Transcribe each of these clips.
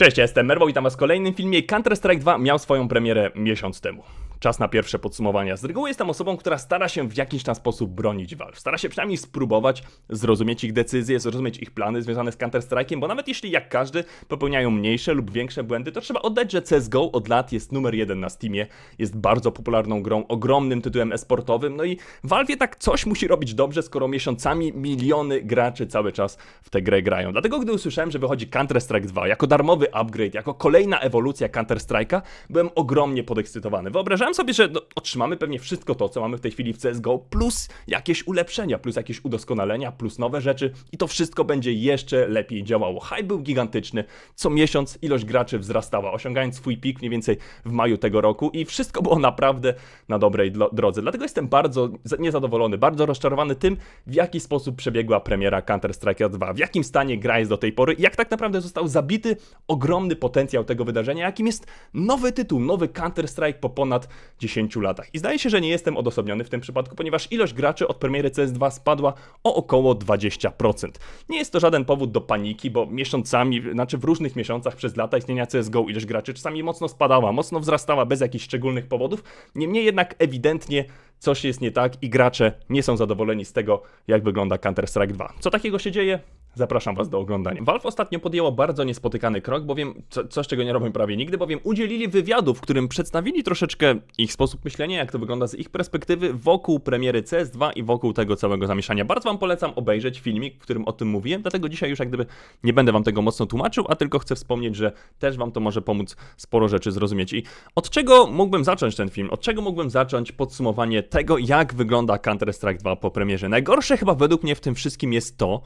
Cześć, ja jestem Merwo, witam was w kolejnym filmie. Counter-Strike 2 miał swoją premierę miesiąc temu. Czas na pierwsze podsumowania. Z reguły jestem osobą, która stara się w jakiś tam sposób bronić Valve. Stara się przynajmniej spróbować zrozumieć ich decyzje, zrozumieć ich plany związane z Counter-Strike'iem, bo nawet jeśli jak każdy popełniają mniejsze lub większe błędy, to trzeba oddać, że CSGO od lat jest numer jeden na Steamie, jest bardzo popularną grą, ogromnym tytułem esportowym, no i Valve tak coś musi robić dobrze, skoro miesiącami miliony graczy cały czas w tę grę grają. Dlatego gdy usłyszałem, że wychodzi Counter-Strike 2 jako darmowy upgrade, jako kolejna ewolucja Counter-Strike'a, byłem ogromnie podekscytowany. Wyobrażałem sobie, że no, otrzymamy pewnie wszystko to, co mamy w tej chwili w CSGO, plus jakieś ulepszenia, plus jakieś udoskonalenia, plus nowe rzeczy i to wszystko będzie jeszcze lepiej działało. Hype był gigantyczny, co miesiąc ilość graczy wzrastała, osiągając swój pik mniej więcej w maju tego roku i wszystko było naprawdę na dobrej drodze. Dlatego jestem bardzo za- niezadowolony, bardzo rozczarowany tym, w jaki sposób przebiegła premiera Counter-Strike 2, w jakim stanie gra jest do tej pory i jak tak naprawdę został zabity ogromny potencjał tego wydarzenia, jakim jest nowy tytuł, nowy Counter-Strike po ponad 10 latach. I zdaje się, że nie jestem odosobniony w tym przypadku, ponieważ ilość graczy od premiery CS2 spadła o około 20%. Nie jest to żaden powód do paniki, bo miesiącami, znaczy w różnych miesiącach przez lata istnienia CSGO ilość graczy czasami mocno spadała, mocno wzrastała bez jakichś szczególnych powodów. Niemniej jednak ewidentnie coś jest nie tak i gracze nie są zadowoleni z tego, jak wygląda Counter-Strike 2. Co takiego się dzieje? Zapraszam Was do oglądania. Valve ostatnio podjęło bardzo niespotykany krok, bowiem co, coś, czego nie robią prawie nigdy, bowiem udzielili wywiadu, w którym przedstawili troszeczkę ich sposób myślenia, jak to wygląda z ich perspektywy wokół premiery CS2 i wokół tego całego zamieszania. Bardzo Wam polecam obejrzeć filmik, w którym o tym mówiłem, dlatego dzisiaj już jak gdyby nie będę Wam tego mocno tłumaczył, a tylko chcę wspomnieć, że też Wam to może pomóc sporo rzeczy zrozumieć. I od czego mógłbym zacząć ten film? Od czego mógłbym zacząć podsumowanie tego, jak wygląda Counter-Strike 2 po premierze? Najgorsze chyba według mnie w tym wszystkim jest to,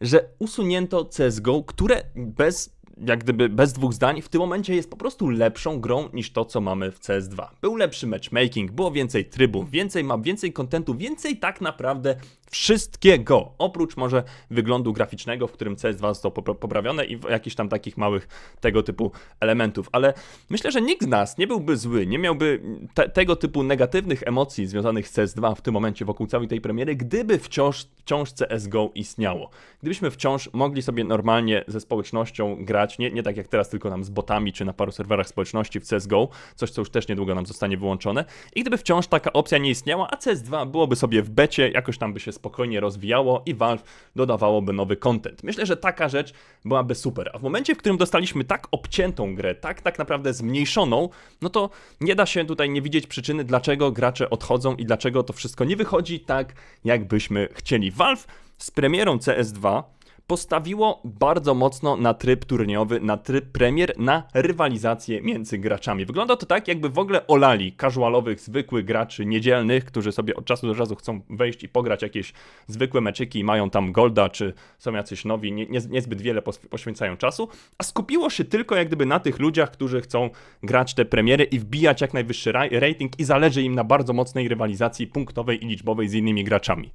że usunięto CSGO, które bez, jak gdyby bez dwóch zdań, w tym momencie jest po prostu lepszą grą niż to, co mamy w CS2. Był lepszy matchmaking, było więcej trybów, więcej map, więcej kontentu, więcej tak naprawdę wszystkiego, oprócz może wyglądu graficznego, w którym CS2 został popra- poprawione i jakichś tam takich małych tego typu elementów, ale myślę, że nikt z nas nie byłby zły, nie miałby te- tego typu negatywnych emocji związanych z CS2 w tym momencie wokół całej tej premiery, gdyby wciąż, wciąż CSGO istniało. Gdybyśmy wciąż mogli sobie normalnie ze społecznością grać, nie, nie tak jak teraz, tylko nam z botami czy na paru serwerach społeczności w CSGO, coś co już też niedługo nam zostanie wyłączone, i gdyby wciąż taka opcja nie istniała, a CS2 byłoby sobie w becie, jakoś tam by się spokojnie rozwijało i Valve dodawałoby nowy content. Myślę, że taka rzecz byłaby super. A w momencie, w którym dostaliśmy tak obciętą grę, tak tak naprawdę zmniejszoną, no to nie da się tutaj nie widzieć przyczyny, dlaczego gracze odchodzą i dlaczego to wszystko nie wychodzi tak, jakbyśmy chcieli. Valve z premierą CS2 postawiło bardzo mocno na tryb turniejowy, na tryb premier, na rywalizację między graczami. Wygląda to tak, jakby w ogóle olali casualowych, zwykłych graczy niedzielnych, którzy sobie od czasu do czasu chcą wejść i pograć jakieś zwykłe meczyki i mają tam golda, czy są jacyś nowi, nie, nie, niezbyt wiele poświęcają czasu, a skupiło się tylko jak gdyby na tych ludziach, którzy chcą grać te premiery i wbijać jak najwyższy ra- rating i zależy im na bardzo mocnej rywalizacji punktowej i liczbowej z innymi graczami.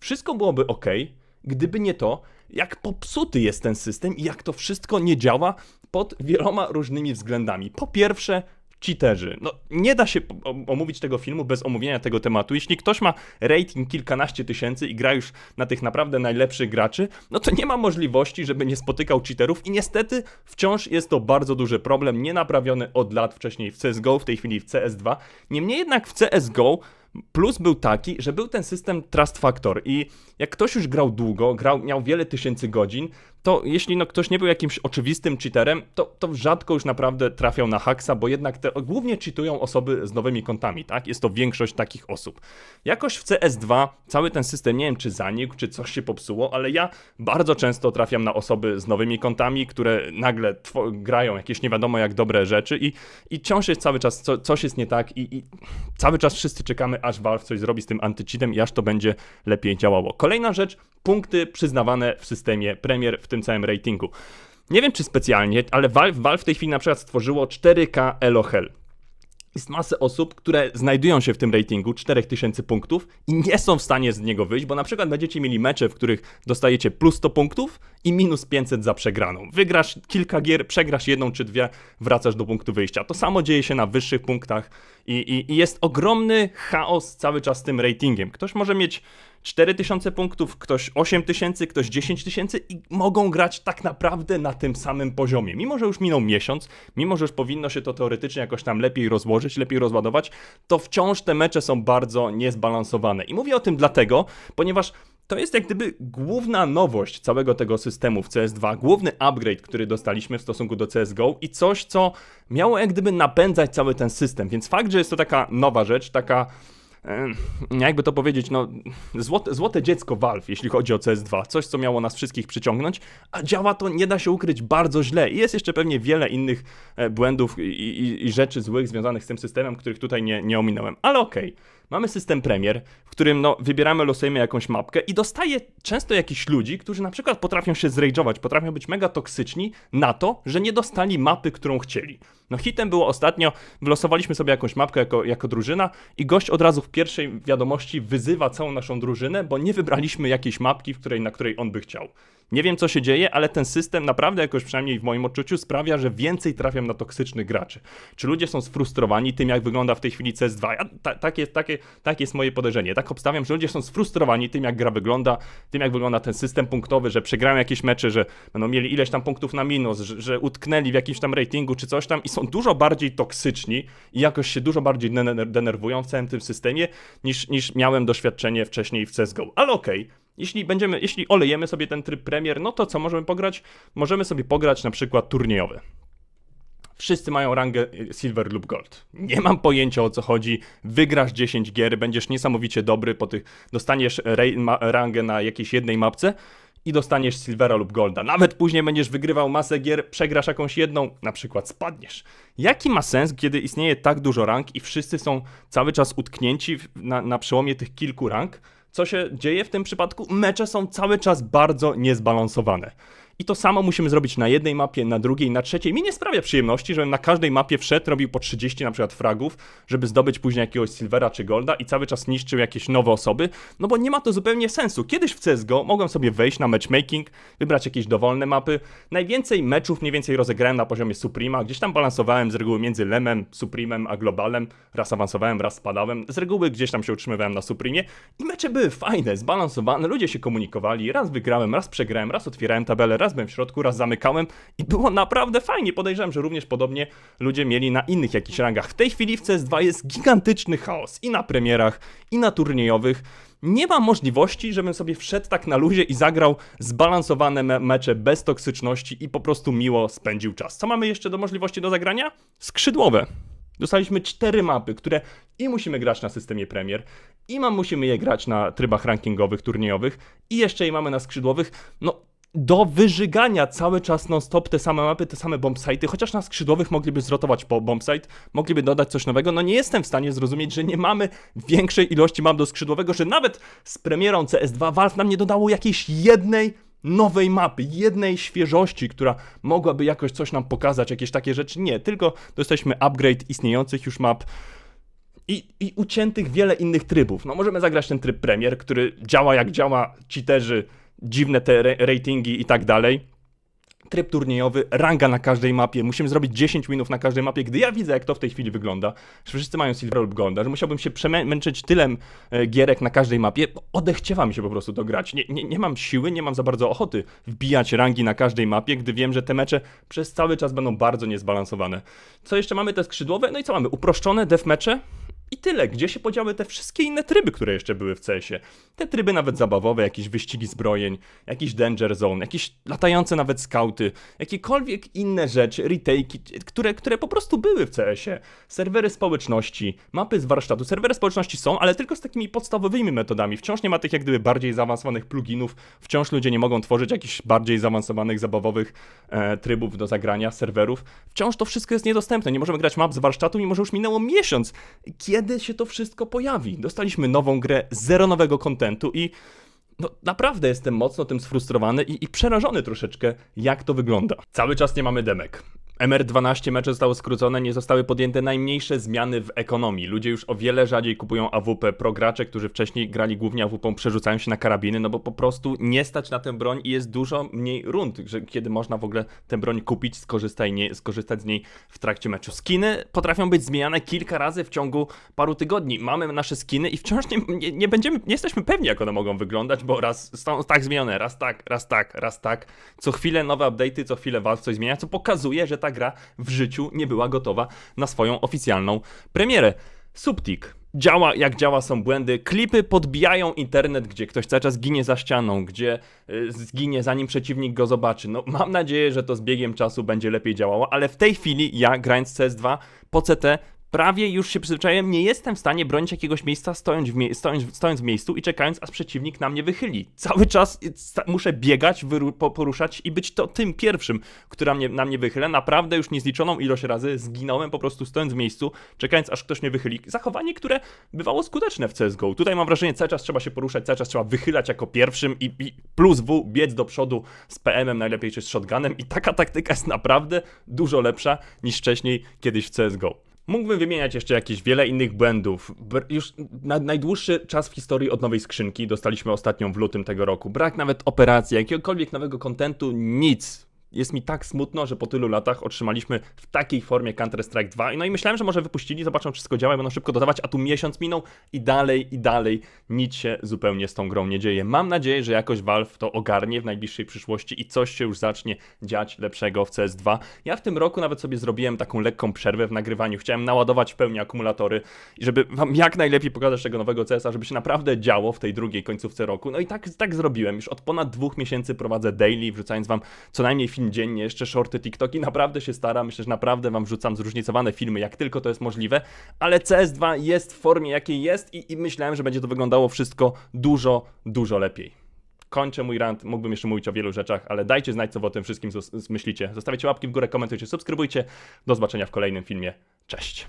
Wszystko byłoby ok, gdyby nie to, jak popsuty jest ten system i jak to wszystko nie działa pod wieloma różnymi względami. Po pierwsze, cheaterzy. No, nie da się omówić tego filmu bez omówienia tego tematu. Jeśli ktoś ma rating kilkanaście tysięcy i gra już na tych naprawdę najlepszych graczy, no to nie ma możliwości, żeby nie spotykał cheaterów i niestety wciąż jest to bardzo duży problem, nie naprawiony od lat wcześniej w CSGO, w tej chwili w CS2. Niemniej jednak w CSGO Plus był taki, że był ten system Trust Factor i jak ktoś już grał długo, grał, miał wiele tysięcy godzin, to jeśli no ktoś nie był jakimś oczywistym cheaterem, to, to rzadko już naprawdę trafiał na haksa, bo jednak te, głównie cheatują osoby z nowymi kontami, tak? Jest to większość takich osób. Jakoś w CS2 cały ten system, nie wiem czy zanikł, czy coś się popsuło, ale ja bardzo często trafiam na osoby z nowymi kontami, które nagle grają jakieś nie wiadomo jak dobre rzeczy i, i wciąż jest cały czas, co, coś jest nie tak i, i cały czas wszyscy czekamy, aż Valve coś zrobi z tym antycheatem i aż to będzie lepiej działało. Kolejna rzecz, punkty przyznawane w systemie Premier w tym całym ratingu. Nie wiem czy specjalnie, ale Valve, Valve w tej chwili na przykład stworzyło 4K Elohel. Jest masę osób, które znajdują się w tym ratingu 4000 punktów i nie są w stanie z niego wyjść, bo na przykład będziecie mieli mecze, w których dostajecie plus 100 punktów i minus 500 za przegraną. Wygrasz kilka gier, przegrasz jedną czy dwie, wracasz do punktu wyjścia. To samo dzieje się na wyższych punktach i, i, i jest ogromny chaos cały czas z tym ratingiem. Ktoś może mieć 4000 punktów, ktoś 8000, ktoś 10 tysięcy i mogą grać tak naprawdę na tym samym poziomie. Mimo, że już minął miesiąc, mimo, że już powinno się to teoretycznie jakoś tam lepiej rozłożyć, lepiej rozładować, to wciąż te mecze są bardzo niezbalansowane. I mówię o tym dlatego, ponieważ to jest jak gdyby główna nowość całego tego systemu w CS2, główny upgrade, który dostaliśmy w stosunku do CSGO i coś, co miało jak gdyby napędzać cały ten system. Więc fakt, że jest to taka nowa rzecz, taka jakby to powiedzieć, no, złote, złote dziecko Valve, jeśli chodzi o CS2, coś, co miało nas wszystkich przyciągnąć, a działa to, nie da się ukryć, bardzo źle. I jest jeszcze pewnie wiele innych e, błędów i, i, i rzeczy złych związanych z tym systemem, których tutaj nie, nie ominąłem. Ale okej. Okay. Mamy system premier, w którym no, wybieramy, losujemy jakąś mapkę i dostaje często jakichś ludzi, którzy na przykład potrafią się zrage'ować, potrafią być mega toksyczni na to, że nie dostali mapy, którą chcieli. No hitem było ostatnio, wylosowaliśmy sobie jakąś mapkę jako, jako drużyna i gość od razu w pierwszej wiadomości wyzywa całą naszą drużynę, bo nie wybraliśmy jakiejś mapki, w której, na której on by chciał. Nie wiem, co się dzieje, ale ten system naprawdę jakoś przynajmniej w moim odczuciu sprawia, że więcej trafiam na toksycznych graczy. Czy ludzie są sfrustrowani tym, jak wygląda w tej chwili CS2? Ja, ta, takie, takie, jest moje podejrzenie. Tak obstawiam, że ludzie są sfrustrowani tym, jak gra wygląda, tym, jak wygląda ten system punktowy, że przegrają jakieś mecze, że będą mieli ileś tam punktów na minus, że, że utknęli w jakimś tam ratingu czy coś tam i są dużo bardziej toksyczni i jakoś się dużo bardziej denerwują w całym tym systemie, niż, niż miałem doświadczenie wcześniej w CSGO. Ale okej. Okay jeśli będziemy, jeśli olejemy sobie ten tryb premier, no to co możemy pograć? Możemy sobie pograć na przykład turniejowy. Wszyscy mają rangę y, Silver lub Gold. Nie mam pojęcia o co chodzi. Wygrasz 10 gier, będziesz niesamowicie dobry, po tych dostaniesz rangę na jakiejś jednej mapce i dostaniesz Silvera lub Golda. Nawet później będziesz wygrywał masę gier, przegrasz jakąś jedną, na przykład spadniesz. Jaki ma sens, kiedy istnieje tak dużo rank i wszyscy są cały czas utknięci na, na przełomie tych kilku rank? co się dzieje w tym przypadku? Mecze są cały czas bardzo niezbalansowane. I to samo musimy zrobić na jednej mapie, na drugiej, na trzeciej. Mi nie sprawia przyjemności, żebym na każdej mapie wszedł, robił po 30 na przykład fragów, żeby zdobyć później jakiegoś silvera czy golda i cały czas niszczył jakieś nowe osoby, no bo nie ma to zupełnie sensu. Kiedyś w CSGO mogłem sobie wejść na matchmaking, wybrać jakieś dowolne mapy. Najwięcej meczów mniej więcej rozegrałem na poziomie Suprema, gdzieś tam balansowałem z reguły między Lemem, Supremem a Globalem. Raz awansowałem, raz spadałem. Z reguły gdzieś tam się utrzymywałem na Supremie i mecze były fajne, zbalansowane, ludzie się komunikowali. Raz wygrałem, raz przegrałem, raz otwierałem tabelę, raz byłem w środku, raz zamykałem i było naprawdę fajnie. Podejrzewam, że również podobnie ludzie mieli na innych jakichś rangach. W tej chwili w CS2 jest gigantyczny chaos i na premierach, i na turniejowych. Nie ma możliwości, żebym sobie wszedł tak na luzie i zagrał zbalansowane me mecze bez toksyczności i po prostu miło spędził czas. Co mamy jeszcze do możliwości do zagrania? Skrzydłowe. Dostaliśmy cztery mapy, które i musimy grać na systemie Premier, i mam, musimy je grać na trybach rankingowych, turniejowych, i jeszcze je mamy na skrzydłowych. No, do wyżygania cały czas non-stop te same mapy, te same bombsite'y, chociaż na skrzydłowych mogliby zrotować po bombsite, mogliby dodać coś nowego, no nie jestem w stanie zrozumieć, że nie mamy większej ilości map do skrzydłowego, że nawet z premierą CS2 Valve nam nie dodało jakiejś jednej nowej mapy, jednej świeżości, która mogłaby jakoś coś nam pokazać, jakieś takie rzeczy. Nie, tylko dostaliśmy upgrade istniejących już map. I, I uciętych wiele innych trybów. No możemy zagrać ten tryb Premier, który działa jak działa, cheaterzy dziwne te ratingi i tak dalej. Tryb turniejowy, ranga na każdej mapie, musimy zrobić 10 minut na każdej mapie. Gdy ja widzę, jak to w tej chwili wygląda, że wszyscy mają Silver lub Golda, że musiałbym się przemęczyć tylem e, gierek na każdej mapie, odechciewa mi się po prostu to grać. Nie, nie, nie mam siły, nie mam za bardzo ochoty wbijać rangi na każdej mapie, gdy wiem, że te mecze przez cały czas będą bardzo niezbalansowane. Co jeszcze mamy? Te skrzydłowe, no i co mamy? Uproszczone deathmatche, i tyle. Gdzie się podziały te wszystkie inne tryby, które jeszcze były w CS-ie? Te tryby nawet zabawowe, jakieś wyścigi zbrojeń, jakiś danger zone, jakieś latające nawet skauty, jakiekolwiek inne rzeczy, retake'i, które, które po prostu były w CS-ie. Serwery społeczności, mapy z warsztatu. Serwery społeczności są, ale tylko z takimi podstawowymi metodami. Wciąż nie ma tych jak gdyby bardziej zaawansowanych pluginów, wciąż ludzie nie mogą tworzyć jakichś bardziej zaawansowanych, zabawowych e, trybów do zagrania, serwerów. Wciąż to wszystko jest niedostępne. Nie możemy grać map z warsztatu, mimo że już minęło miesiąc. Kiedy kiedy się to wszystko pojawi. Dostaliśmy nową grę, zero nowego kontentu i no, naprawdę jestem mocno tym sfrustrowany i, i przerażony troszeczkę, jak to wygląda. Cały czas nie mamy demek. MR12 mecze zostało skrócone, nie zostały podjęte najmniejsze zmiany w ekonomii. Ludzie już o wiele rzadziej kupują AWP. Progracze, którzy wcześniej grali głównie AWP, przerzucają się na karabiny, no bo po prostu nie stać na tę broń i jest dużo mniej rund, że kiedy można w ogóle tę broń kupić, skorzystać, nie, skorzystać z niej w trakcie meczu. Skiny potrafią być zmieniane kilka razy w ciągu paru tygodni. Mamy nasze skiny i wciąż nie, nie, nie będziemy, nie jesteśmy pewni, jak one mogą wyglądać, bo raz są tak zmienione, raz tak, raz tak, raz tak. Co chwilę nowe update'y, co chwilę Valve coś zmienia, co pokazuje, że ta gra w życiu nie była gotowa na swoją oficjalną premierę. Subtik. Działa jak działa, są błędy. Klipy podbijają internet, gdzie ktoś cały czas ginie za ścianą, gdzie y, zginie zanim przeciwnik go zobaczy. No mam nadzieję, że to z biegiem czasu będzie lepiej działało, ale w tej chwili ja grając CS2 po CT prawie już się przyzwyczaiłem, nie jestem w stanie bronić jakiegoś miejsca stojąc w, mie- stojąc, stojąc w miejscu i czekając, aż przeciwnik na mnie wychyli. Cały czas muszę biegać, poruszać i być to tym pierwszym, który mnie, na mnie wychyla. Naprawdę już niezliczoną ilość razy zginąłem po prostu stojąc w miejscu, czekając, aż ktoś mnie wychyli. Zachowanie, które bywało skuteczne w CSGO. Tutaj mam wrażenie, cały czas trzeba się poruszać, cały czas trzeba wychylać jako pierwszym i, i plus W, biec do przodu z PM-em najlepiej czy z shotgunem i taka taktyka jest naprawdę dużo lepsza niż wcześniej kiedyś w CSGO. Mógłbym wymieniać jeszcze jakieś wiele innych błędów. Już na najdłuższy czas w historii od nowej skrzynki dostaliśmy ostatnią w lutym tego roku. Brak nawet operacji, jakiegokolwiek nowego kontentu, nic. Jest mi tak smutno, że po tylu latach otrzymaliśmy w takiej formie Counter-Strike 2. No i myślałem, że może wypuścili, zobaczą, wszystko działa i będą szybko dodawać, a tu miesiąc minął i dalej, i dalej nic się zupełnie z tą grą nie dzieje. Mam nadzieję, że jakoś Valve to ogarnie w najbliższej przyszłości i coś się już zacznie dziać lepszego w CS2. Ja w tym roku nawet sobie zrobiłem taką lekką przerwę w nagrywaniu. Chciałem naładować w pełni akumulatory i żeby wam jak najlepiej pokazać tego nowego CS-a, żeby się naprawdę działo w tej drugiej końcówce roku. No i tak, tak zrobiłem. Już od ponad dwóch miesięcy prowadzę daily, wrzucając wam co najmniej film dziennie, jeszcze shorty, TikToki. Naprawdę się staram. Myślę, że naprawdę wam wrzucam zróżnicowane filmy, jak tylko to jest możliwe. Ale CS2 jest w formie, jakiej jest i, i myślałem, że będzie to wyglądało wszystko dużo, dużo lepiej. Kończę mój rant, mógłbym jeszcze mówić o wielu rzeczach, ale dajcie znać, co wy o tym wszystkim myślicie. Zostawiajcie łapki w górę, komentujcie, subskrybujcie. Do zobaczenia w kolejnym filmie. Cześć!